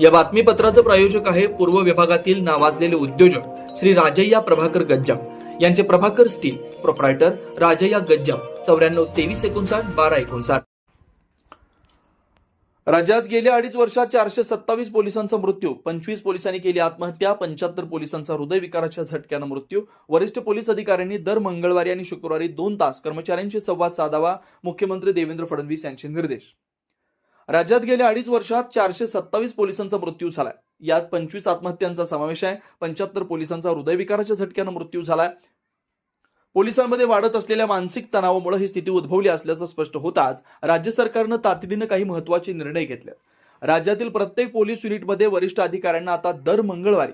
या बातमीपत्राचं प्रायोजक आहे पूर्व विभागातील नावाजलेले उद्योजक श्री राजय्या प्रभाकर गज्जाम. यांचे प्रभाकर स्टील प्रोप्रायटर राजय्या गज्जाम. चौऱ्याण्णव तेवीस एकोणसाठ बारा एकोणसाठ. राज्यात गेल्या अडीच वर्षात चारशे सत्तावीस पोलिसांचा मृत्यू. पंचवीस पोलिसांनी केली आत्महत्या पंच्याहत्तर पोलिसांचा हृदयविकाराच्या झटक्यानं मृत्यू. वरिष्ठ पोलीस अधिकाऱ्यांनी दर मंगळवारी आणि शुक्रवारी दोन तास कर्मचाऱ्यांशी संवाद साधावा मुख्यमंत्री देवेंद्र फडणवीस यांचे निर्देश. राज्यात गेल्या अडीच वर्षात चारशे सत्तावीस पोलिसांचा मृत्यू झालाय. यात पंचवीस आत्महत्यांचा समावेश आहे. पंच्याहत्तर पोलिसांचा हृदयविकाराच्या झटक्यानं मृत्यू झालाय. पोलिसांमध्ये वाढत असलेल्या मानसिक तणावामुळे ही स्थिती उद्भवली असल्याचं स्पष्ट होताच राज्य सरकारनं तातडीनं काही महत्त्वाचे निर्णय घेतले. राज्यातील प्रत्येक पोलीस युनिटमध्ये वरिष्ठ अधिकाऱ्यांना आता दर मंगळवारी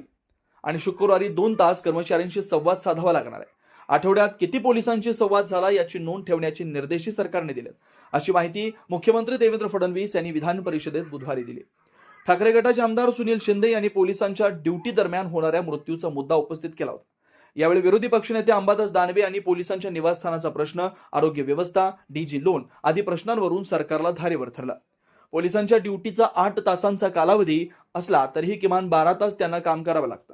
आणि शुक्रवारी दोन तास कर्मचाऱ्यांशी संवाद साधावा लागणार आहे. आठवड्यात किती पोलिसांशी संवाद झाला याची नोंद ठेवण्याचे निर्देशही सरकारने दिलेत. अशी माहिती मुख्यमंत्री देवेंद्र फडणवीस यांनी विधान परिषदेत बुधवारी दिली. ठाकरे गटाचे आमदार सुनील शिंदे यांनी पोलिसांच्या ड्युटी दरम्यान होणाऱ्या मृत्यूचा मुद्दा उपस्थित केला होता. यावेळी विरोधी पक्षनेते अंबादास दानवे यांनी पोलिसांच्या निवासस्थानाचा प्रश्न आरोग्य व्यवस्था डीजी लोन आदी प्रश्नांवरून सरकारला धारेवर ठरला पोलिसांच्या ड्युटीचा आठ तासांचा कालावधी असला तरीही किमान बारा तास त्यांना काम करावं लागतं.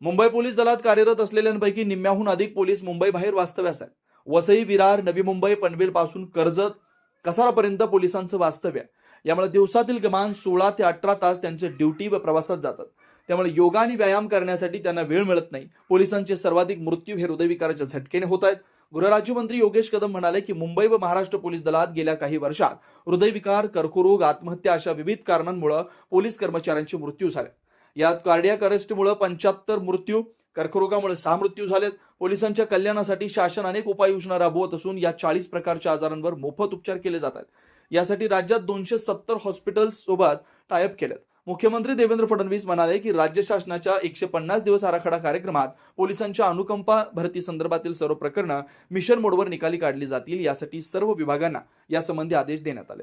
मुंबई पोलीस दलात कार्यरत असलेल्यांपैकी निम्म्याहून अधिक पोलीस मुंबई बाहेर वास्तव्यास आहेत. वसई विरार नवी मुंबई पनवेल पासून कर्जत कसारापर्यंत पोलिसांचं वास्तव्य आहे. यामुळे दिवसातील किमान सोळा ते अठरा तास त्यांचे ड्युटी व प्रवासात जातात. त्यामुळे योगा आणि व्यायाम करण्यासाठी त्यांना वेळ मिळत नाही. पोलिसांचे सर्वाधिक मृत्यू हे हृदयविकाराच्या झटकेने होत आहेत. गृहराज्यमंत्री योगेश कदम म्हणाले की मुंबई व महाराष्ट्र पोलीस दलात गेल्या काही वर्षात हृदयविकार कर्करोग आत्महत्या अशा विविध कारणांमुळे पोलीस कर्मचाऱ्यांचे मृत्यू झाले. यात कार्डियाक अरेस्टमुळे पंच्याहत्तर मृत्यू कर्करोगामुळे सहा मृत्यू झालेत. पोलिसांच्या कल्याणासाठी शासन अनेक उपाययोजना राबवत असून या चाळीस प्रकारच्या आजारांवर मोफत उपचार केले जात आहेत यासाठी राज्यात दोनशे सत्तर हॉस्पिटल्स सोबत टायअप केलेत. मुख्यमंत्री देवेंद्र फडणवीस म्हणाले की राज्य शासनाच्या एकशे पन्नास दिवस आराखडा कार्यक्रमात पोलिसांच्या अनुकंपा भरती संदर्भातील सर्व प्रकरणं मिशन मोडवर निकाली काढली जातील यासाठी सर्व विभागांना यासंबंधी आदेश देण्यात आले.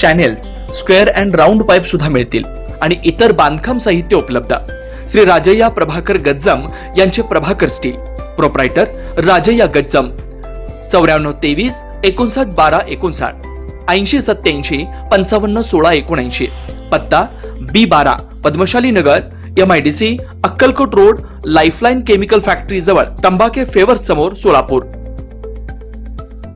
channels square and round pipe सुद्धा मिळतील. आणि इतर बांधकाम साहित्य उपलब्ध. श्री राजय्या प्रभाकर गज्जम यांचे प्रभाकर स्टील प्रोप्रायटर राजय्या गज्जम. चौऱ्याण्णव तेवीस एकोणसाठ बारा एकोणसाठ. ऐंशी सत्याऐंशी पंचावन्न सोळा एकोणऐंशी. पत्ता बी बारा Padmashali Nagar M I D C Akkalkot road Lifeline chemical factory जवळ तंबाखे फेवर्स समोर सोलापूर.